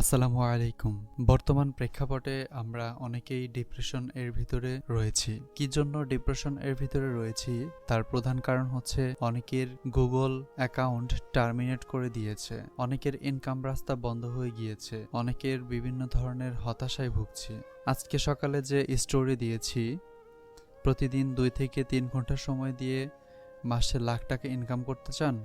আসসালামু আলাইকুম। বর্তমান প্রেক্ষাপটে আমরা অনেকেই ডিপ্রেশন এর ভিতরে রয়েছি। কি জন্য ডিপ্রেশন এর ভিতরে রয়েছি? তার প্রধান কারণ হচ্ছে অনেকের গুগল অ্যাকাউন্ট টার্মিনেট করে দিয়েছে। অনেকের ইনকাম রাস্তা বন্ধ হয়ে গিয়েছে। অনেকের বিভিন্ন ধরনের হতাশায় ভুগছি। আজকে সকালে যে স্টোরি দিয়েছি, প্রতিদিন দুই থেকে তিন ঘণ্টা সময় দিয়ে মাসে লাখ টাকা ইনকাম করতে চান?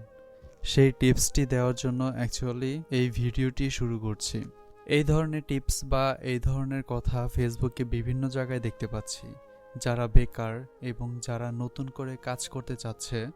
সেই টিপসটি দেওয়ার জন্য অ্যাকচুয়ালি এই ভিডিওটি শুরু করছি। এই ধরনের টিপস বা এই ধরনের কথা ফেসবুকে বিভিন্ন জায়গায় দেখতে পাচ্ছি। যারা বেকার এবং যারা নতুন করে কাজ করতে চাচ্ছে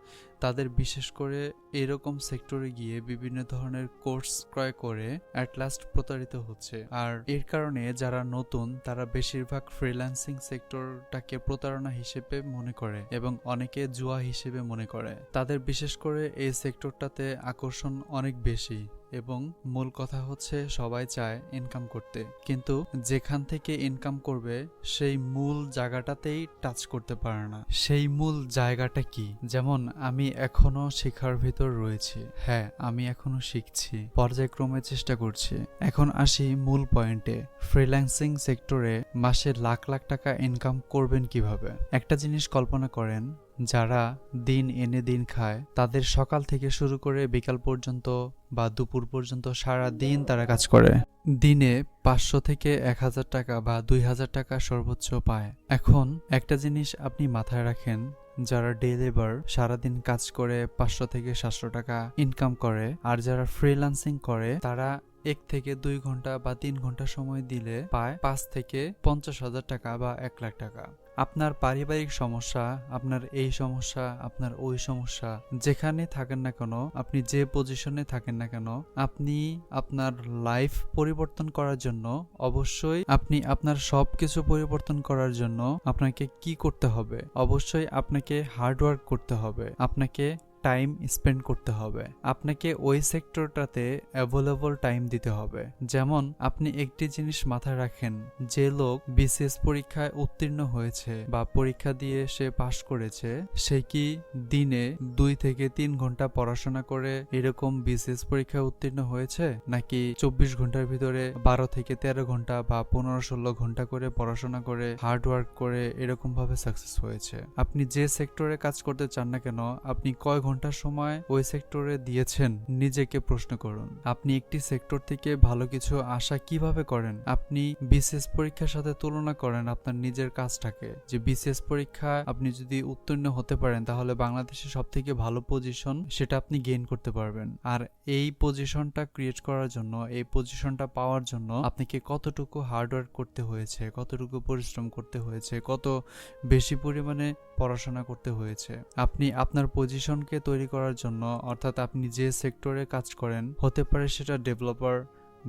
তাদের বিশেষ করে এরকম সেক্টরে গিয়ে বিভিন্ন ধরনের কোর্স ক্রয় করে অ্যাট লাস্ট প্রতারিত হচ্ছে। আর এর কারণে যারা নতুন, তারা বেশিরভাগ ফ্রিল্যান্সিং সেক্টরটাকে প্রতারণা হিসেবে মনে করে এবং অনেকে জুয়া হিসেবে মনে করে। তাদের বিশেষ করে এই সেক্টরটাতে আকর্ষণ অনেক বেশি এবং মূল কথা হচ্ছে সবাই চায় ইনকাম করতে। কিন্তু যেখান থেকে ইনকাম করবে, সেই মূল জায়গাটাতেই টাচ করতে পারে না। সেই মূল জায়গাটা কি? যেমন আমি এখনও শেখার ভিতর রয়েছি। হ্যাঁ আমি এখনও শিখছি। পর্যায়ক্রমে চেষ্টা করছি। এখন আসি মূল পয়েন্টে। ফ্রিল্যান্সিং সেক্টরে মাসে লাখ লাখ টাকা ইনকাম করবেন কীভাবে? একটা জিনিস কল্পনা করেন, যারা দিন এনে দিন খায়, তাদের সকাল থেকে শুরু করে বিকাল পর্যন্ত বা দুপুর পর্যন্ত সারা দিন তারা কাজ করে। দিনে পাঁচশো থেকে এক হাজার টাকা বা দুই হাজার টাকা সর্বোচ্চ পায়। এখন একটা জিনিস আপনি মাথায় রাখেন যারা ডে লেবার সারাদিন কাজ করে পাঁচশো থেকে সাতশো টাকা ইনকাম করে, আর যারা ফ্রিলান্সিং করে, তারা এক থেকে দুই ঘণ্টা বা তিন ঘণ্টা সময় দিলে পায় পাঁচ থেকে পঞ্চাশ হাজার টাকা বা এক লাখ টাকা। আপনার পারিবারিক সমস্যা, আপনার এই সমস্যা, আপনার ওই সমস্যা, যেখানে থাকেন না কেন, আপনি যে পজিশনে থাকেন না কেন, আপনি আপনার লাইফ পরিবর্তন করার জন্য, অবশ্যই আপনি আপনার সব কিছু পরিবর্তন করার জন্য আপনাকে কি করতে হবে? অবশ্যই আপনাকে হার্ডওয়ার্ক করতে হবে। আপনাকে টাইম স্পেন্ড করতে হবে। আপনাকে ওই সেক্টরটাতে অ্যাভেলেবল টাইম দিতে হবে। যেমন, আপনি একটি জিনিস মাথায় রাখেন, যে লোক বিসিএস পরীক্ষায় উত্তীর্ণ হয়েছে বা পরীক্ষা দিয়ে সে পাশ করেছে, সে কি দিনে দুই থেকে তিন ঘণ্টা পড়াশোনা করে এরকম বিসিএস পরীক্ষায় উত্তীর্ণ হয়েছে? নাকি চব্বিশ ঘণ্টার ভিতরে বারো থেকে তেরো ঘণ্টা বা পনেরো ষোলো ঘণ্টা করে পড়াশোনা করে হার্ডওয়ার্ক করে এরকম ভাবে সাকসেস হয়েছে? আপনি যে সেক্টরে কাজ করতে চান না কেন, আপনি কয় ঘণ্টা সময় ওই সেক্টরে দিয়েছেন, নিজেকে প্রশ্ন করুন। আপনি একটি সেক্টর থেকে ভালো কিছু আশা কীভাবে করেন? আপনি বিসিএস পরীক্ষার সাথে তুলনা করেন আপনার নিজের কাজটাকে। যে বিসিএস পরীক্ষা আপনি যদি উত্তীর্ণ হতে পারেন, তাহলে বাংলাদেশের সব থেকে ভালো পজিশন সেটা আপনি গেইন করতে পারবেন। আর এই পজিশনটা ক্রিয়েট করার জন্য, এই পজিশনটা পাওয়ার জন্য আপনাকে কতটুকু হার্ডওয়ার্ক করতে হয়েছে, কতটুকু পরিশ্রম করতে হয়েছে, কত বেশি পরিমাণে পড়াশোনা করতে হয়েছে, আপনি আপনার পজিশনকে তৈরি করার জন্য, অর্থাৎ আপনি যে সেক্টরে কাজ করেন, হতে পারে সেটা ডেভেলপার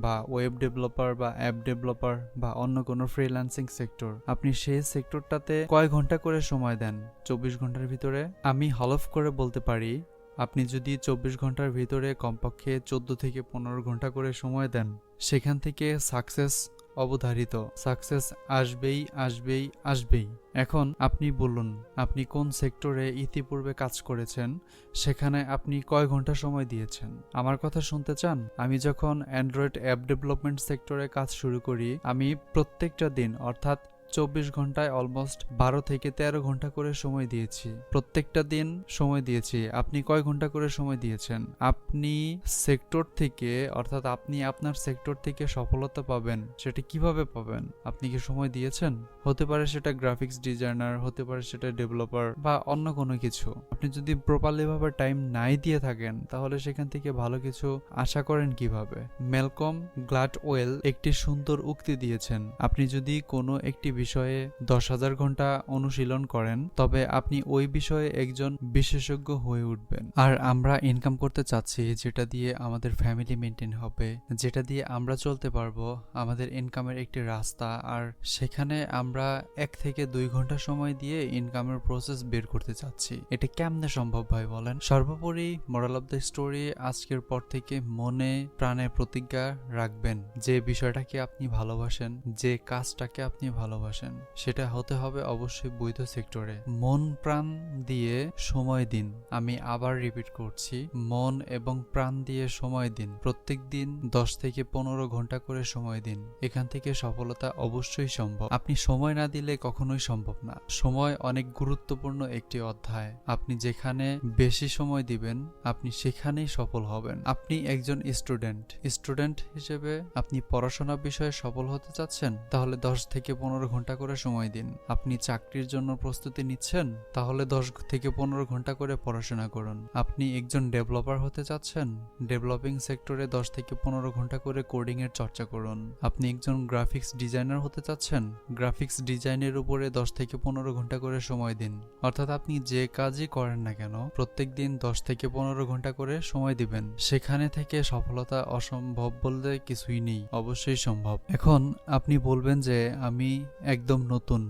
বা ওয়েব ডেভেলপার বা অ্যাপ ডেভেলপার বা অন্য কোনো ফ্রিল্যান্সিং সেক্টর আপনি সেই সেক্টরটাতে কয় ঘণ্টা করে সময় দেন? চব্বিশ ঘণ্টার ভিতরে? আমি হলফ করে বলতে পারি, আপনি যদি চব্বিশ ঘণ্টার ভিতরে কমপক্ষে চোদ্দ থেকে পনেরো ঘণ্টা করে সময় দেন, সেখান থেকে সাকসেস অবধারিত। সাকসেস আসবেই আসবেই আসবেই। এখন আপনি বলুন, আপনি কোন সেক্টরে ইতিপূর্বে কাজ করেছেন? সেখানে আপনি কয় ঘণ্টা সময় দিয়েছেন? আমার কথা শুনতে চান? আমি যখন অ্যান্ড্রয়েড অ্যাপ ডেভেলপমেন্ট সেক্টরে কাজ শুরু করি, আমি প্রত্যেকটা দিন, অর্থাৎ চব্বিশ ঘন্টায় অলমোস্ট বারো থেকে তেরো ঘণ্টা করে সময় দিয়েছি। প্রত্যেকটা দিন সময় দিয়েছি। আপনি কয় ঘণ্টা করে সময় দিয়েছেন? আপনি সেক্টর থেকে, অর্থাৎ আপনি আপনার সেক্টর থেকে সফলতা পাবেন, সেটা কীভাবে পাবেন? আপনি কি সময় দিয়েছেন? হতে পারে সেটা গ্রাফিক্স ডিজাইনার হতে পারে সেটা ডেভেলপার বা অন্য কোনো কিছু। আপনি যদি প্রপারলি ভাবে টাইম নাই দিয়ে থাকেন, তাহলে সেখান থেকে ভালো কিছু আশা করেন কীভাবে? মেলকম গ্লাড ওয়েল একটি সুন্দর উক্তি দিয়েছেন। আপনি যদি কোনো একটি বিষয়ে দশ হাজার ঘণ্টা অনুশীলন করেন, তবে আপনি ওই বিষয়ে একজন বিশেষজ্ঞ হয়ে উঠবেন। আর আমরা ইনকাম করতে চাচ্ছি, যেটা দিয়ে আমাদের ফ্যামিলি মেনটেন হবে, যেটা দিয়ে আমরা চলতে পারব, আমাদের ইনকামের একটি রাস্তা, আর সেখানে আমরা এক থেকে দুই ঘণ্টা সময় দিয়ে ইনকামের প্রসেস বের করতে চাচ্ছি। এটা কেমনে সম্ভব ভাই বলেন? সর্বোপরি মোরাল অফ দ্য স্টোরি আজকের পর থেকে মনে প্রাণে প্রতিজ্ঞা রাখবেন, যে বিষয়টাকে আপনি ভালোবাসেন, যে কাজটাকে আপনি ভালোবাসেন। ভালোবাসেন। সেটা হতে হবে অবশ্যই বৈধ সেক্টরে। মন প্রাণ দিয়ে সময় দিন। আমি আবার রিপিট করছি। মন এবং প্রাণ দিয়ে সময় দিন। প্রত্যেক দিন দশ থেকে পনেরো ঘণ্টা করে সময় দিন। এখান থেকে সফলতা অবশ্যই সম্ভব। আপনি সময় না দিলে কখনোই সম্ভব না। সময় অনেক গুরুত্বপূর্ণ একটি অধ্যায়। আপনি যেখানে বেশি সময় দিবেন, আপনি সেখানেই সফল হবেন। আপনি একজন স্টুডেন্ট। স্টুডেন্ট হিসেবে আপনি পড়াশোনা বিষয়ে সফল হতে চাচ্ছেন? তাহলে দশ থেকে পনেরো ঘণ্টা করে সময় দিন। আপনি চাকরির জন্য প্রস্তুতি নিচ্ছেন, তাহলে দশ থেকে পনেরো ঘণ্টা করে পড়াশোনা করুন। আপনি একজন ডেভেলপার হতে চাচ্ছেন, ডেভেলপিং সেক্টরে দশ থেকে পনেরো ঘণ্টা করে কোডিং এর চর্চা করুন। আপনি একজন গ্রাফিক্স ডিজাইনার হতে চাচ্ছেন গ্রাফিক্স ডিজাইনের উপরে দশ থেকে পনেরো ঘণ্টা করে সময় দিন। অর্থাৎ আপনি যে কাজই করেন না কেন, প্রত্যেক দিন দশ থেকে পনেরো ঘণ্টা করে সময় দিবেন। সেখানে থেকে সফলতা অসম্ভব বলতে কিছুই নেই, অবশ্যই সম্ভব। এখন আপনি বলবেন যে, আমি একদম নতুন।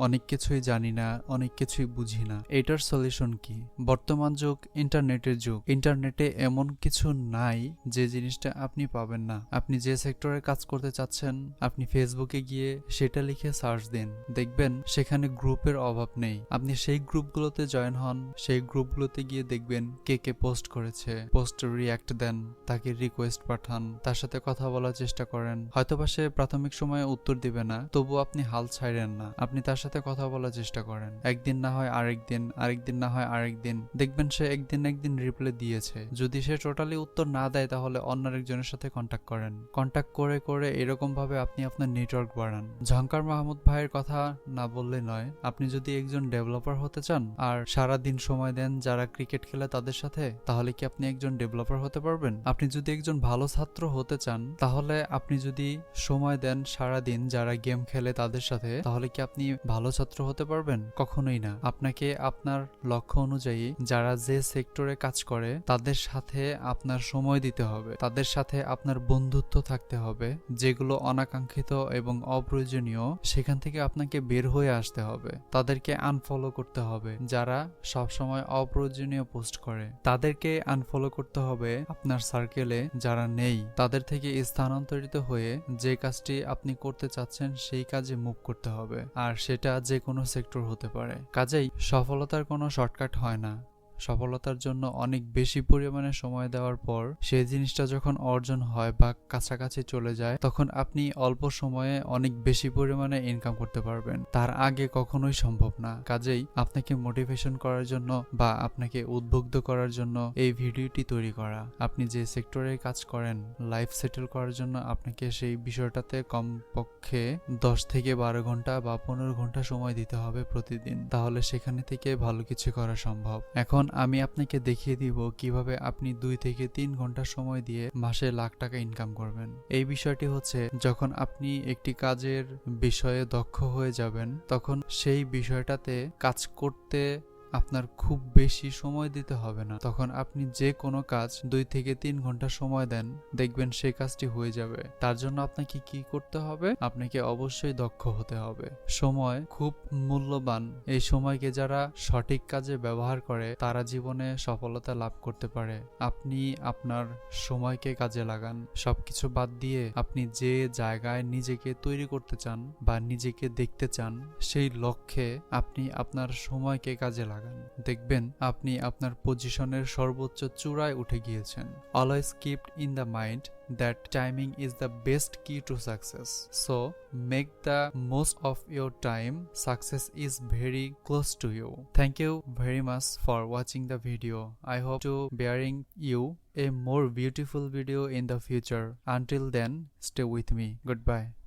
অনেক কিছুই জানি না, অনেক কিছুই বুঝি না। এটার সলিউশন কি? বর্তমান যুগ, ইন্টারনেটের যুগ। ইন্টারনেটে এমন কিছু নাই যে জিনিসটা আপনি পাবেন না। আপনি যে সেক্টরে কাজ করতে চাচ্ছেন, আপনি ফেসবুকে গিয়ে সেটা লিখে সার্চ দিন। দেখবেন সেখানে গ্রুপের অভাব নেই। আপনি সেই গ্রুপগুলোতে জয়েন হন, সেই গ্রুপগুলোতে গিয়ে দেখবেন কে কে পোস্ট করেছে। পোস্ট রিয়াক্ট দেন, তাকে রিকোয়েস্ট পাঠান, তার সাথে কথা বলার চেষ্টা করেন। হয়তোবা সে প্রাথমিক সময়ে উত্তর দিবে না তবু আপনি হাল ছাইড়েন না। আপনি তার সাথে কথা বলার চেষ্টা করেন। একদিন না হয় আরেকদিন আরেকদিন না হয় আরেকদিন দেখবেন সে একদিন একদিন রিপ্লাই দিয়েছে। যদি সে টোটালি উত্তর না দেয়, তাহলে অন্য আরেকজনের সাথে কন্ট্যাক্ট করেন। কন্ট্যাক্ট করে করে এরকম ভাবে আপনি আপনার নেটওয়ার্ক বাড়ান। ঝঙ্কার মাহমুদ ভাইয়ের কথা না বললে নয়, আপনি যদি একজন ডেভেলপার হতে চান আর সারা দিন সময় দেন যারা ক্রিকেট খেলে তাদের সাথে, তাহলে কি আপনি একজন ডেভেলপার হতে পারবেন? আপনি যদি একজন ভালো ছাত্র হতে চান, তাহলে আপনি যদি সময় দেন সারা দিন যারা গেম খেলে তাদের সাথে, তাহলে কি আপনি ভালো ছাত্র হতে পারবেন? কখনোই না। আপনাকে আপনার লক্ষ্য অনুযায়ী যারা যে সেক্টরে কাজ করে, তাদের সাথে আপনার সময় দিতে হবে। তাদের সাথে আপনার বন্ধুত্ব থাকতে হবে, যেগুলো অনাকাঙ্ক্ষিত এবং অপ্রয়োজনীয়, সেখান থেকে আপনাকে বের হয়ে আসতে হবে। তাদেরকে আনফলো করতে হবে, যারা সবসময় অপ্রয়োজনীয় পোস্ট করে। তাদেরকে আনফলো করতে হবে আপনার সার্কেলে যারা নেই। তাদের থেকে স্থানান্তরিত হয়ে যে কাজটি আপনি করতে চাচ্ছেন, সেই কাজে মুভ করতে হবে। আর সেটা যে কোনো সেক্টর হতে পারে। কাজেই সফলতার কোনো শর্টকাট হয় না। সফলতার জন্য অনেক বেশি পরিমাণে সময় দেওয়ার পর সেই জিনিসটা যখন অর্জন হয় বা কাছাকাছি চলে যায়, তখন আপনি অল্প সময়ে অনেক বেশি পরিমাণে ইনকাম করতে পারবেন। তার আগে কখনোই সম্ভব না। কাজেই আপনাকে মোটিভেশন করার জন্য বা আপনাকে উদ্বুদ্ধ করার জন্য এই ভিডিওটি তৈরি করা। আপনি যে সেক্টরে কাজ করেন লাইফ সেটেল করার জন্য আপনাকে সেই বিষয়টাতে কমপক্ষে দশ থেকে বারো ঘণ্টা বা পনেরো ঘণ্টা সময় দিতে হবে প্রতিদিন। তাহলে সেখানে থেকে ভালো কিছু করা সম্ভব। এখন আমি আপনাকে দেখিয়ে দিব কীভাবে আপনি দুই থেকে তিন ঘণ্টা সময় দিয়ে মাসে লাখ টাকা ইনকাম করবেন। এই বিষয়টি হচ্ছে, যখন আপনি একটি কাজের বিষয়ে দক্ষ হয়ে যাবেন, তখন সেই বিষয়টাতে কাজ করতে আপনার খুব বেশি সময় দিতে হবে না। তখন আপনি যে কোনো কাজ দুই থেকে তিন ঘণ্টা সময় দেন, দেখবেন সেই কাজটি হয়ে যাবে। তার জন্য আপনাকে কি করতে হবে? আপনাকে অবশ্যই দক্ষ হতে হবে। সময় খুব মূল্যবান। এই সময়কে যারা সঠিক কাজে ব্যবহার করে, তারা জীবনে সফলতা লাভ করতে পারে। আপনি আপনার সময়কে কাজে লাগান। সবকিছু বাদ দিয়ে আপনি যে জায়গায় নিজেকে তৈরি করতে চান বা নিজেকে দেখতে চান, সেই লক্ষ্যে আপনি আপনার সময়কে কাজে লাগান। দেখবেন আপনি আপনার পজিশনের সর্বোচ্চ চূড়ায় উঠে গিয়েছেন always keep in the mind that timing is the best key to success. So, make the most of your time. Success is very close to you. Thank you very much for watching the video. I hope to bearing you a more beautiful video in the future. Until then, stay with me. Goodbye.